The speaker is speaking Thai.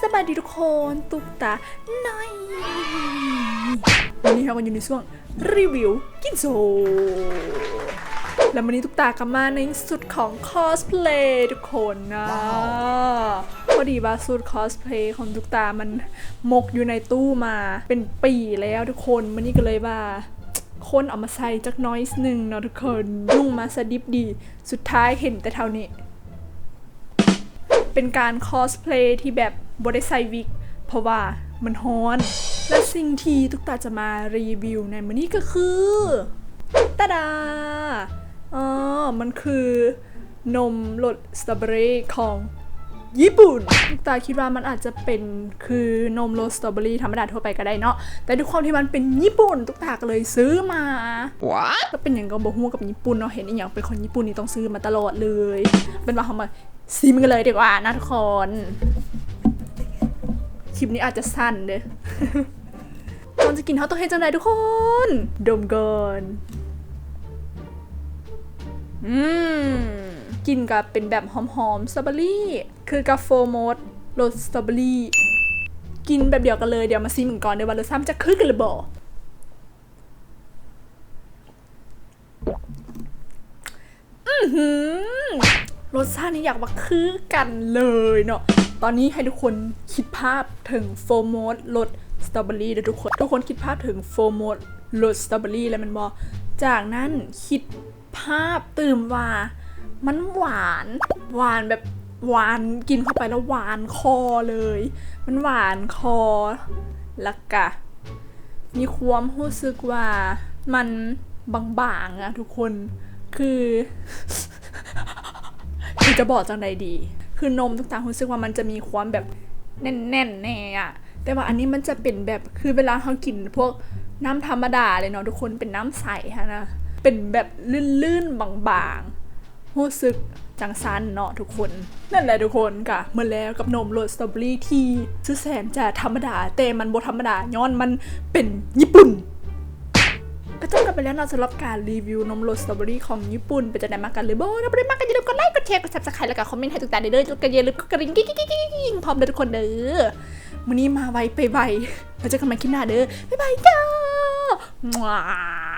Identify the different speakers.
Speaker 1: สบายดีทุกคนตุ๊กตาหน่อยวันนี้เราก็อยู่ในช่วงรีวิวกินโซ แล้ววันนี้ตุ๊กตากลับมาในสุดของคอสเพลย์ทุกคนนะพอดีว่าสุดคอสเพลย์ของตุ๊กตามันหมกอยู่ในตู้มาเป็นปีแล้วทุกคนวันนี้ก็เลยว่าคนเอามาใส่จักน้อยหนึ่งเนาะทุกคนนุ่งมาสดิบดี สุดท้ายเห็นแต่เท่านี้ เป็นการคอสเพลย์ที่แบบ บได้ใส่วิก เพราะว่ามันฮ้อน และสิ่งที่ทุกตาจะมารีวิวในมื้อนี้ก็คือตาดาอ๋อมันคือนมรสสตรอเบอรี่ของญี่ปุ่นทุกตาคิดว่ามันอาจจะเป็นคือนมรสสตรอเบอรี่ธรรมดาทั่วไปก็ได้เนาะแต่ด้วยความที่มันเป็นญี่ปุ่นทุกตาก็เลยซื้อมา
Speaker 2: What?
Speaker 1: ก็เป็นอย่างก็บอกฮู้กับญี่ปุ่นเนาะเห็นอีกอย่างเป็นคนญี่ปุ่นนี่ต้องซื้อมาตลอดเลย เป็นว่าเขามาซีมันกันเลยดีกว่านะทุกคน คลิปนี้อาจจะสั้นเด้อก่อนจะกินเขาต้องให้จังไดทุกคน ดมก่อนอืมกินกับเป็นแบบหอมๆสตรอเบอรี่ คือกาโฟโมดรสสตรอเบอรี่ กินแบบเดียวกันเลยเดี๋ยวมาซีมันก่อนเดี๋ยววันละซ้ำจะคือกันหรือบ่หืมรสชาตินี้อยากว่าคือกันเลยเนาะ ตอนนี้ให้ทุกคนคิดภาพถึงโฟร์โมดรสสตรอเบอรี่นะทุกคน ทุกคนคิดภาพถึงโฟร์โมดรสสตรอเบอรี่แล้วมันบอจากนั้นคิดภาพตื่มว่า มันหวานหวานแบบหวานกินเข้าไปแล้วหวานคอเลย มันหวานคอล้วกะ มีความรู้สึกว่ามันบางๆอะทุกคนคือคือจะบอกจังใดดี คือนมต่างๆรู้สึกว่ามันจะมีความแบบแน่นๆแน่อะแต่ว่าอันนี้มันจะเป็นแบบคือเวลาเขากินพวกน้ำธรรมดาเลยเนาะทุกคนเป็นน้ำใสฮะนะเป็นแบบลื่นๆบางๆรู้สึกจังซันเนาะทุกคน นั่นแหละทุกคนกะเมื่อแล้วกับนมรสสตรอเบอรี่ที่ชื่อแสนจะธรรมดาแต่มันบ่ธรรมดาย้อนมันเป็นญี่ปุ่น ก็จบกันไปแล้วนะสำหรับการรีวิวนมรสสตรอเบอรี่ของญี่ปุ่นเป็นจะได้มากันหรือบ่ถ้าไม่ได้มากันอย่าลืมกดไลค์กดแชร์กดซับสไครต์แล้วก็คอมเมนต์ให้ตุ๊กตาเด้อจุดกันอย่าลืมกดกระดิ่งกิ๊งกิ๊งกิ๊กิ๊งพร้อมเด้อทุกคนเด้อมื้อนี้มาไวไปไวแล้วเจอกันใหม่คลิปหน้าเด้อบ๊ายบายจ้ามั่ว
Speaker 3: I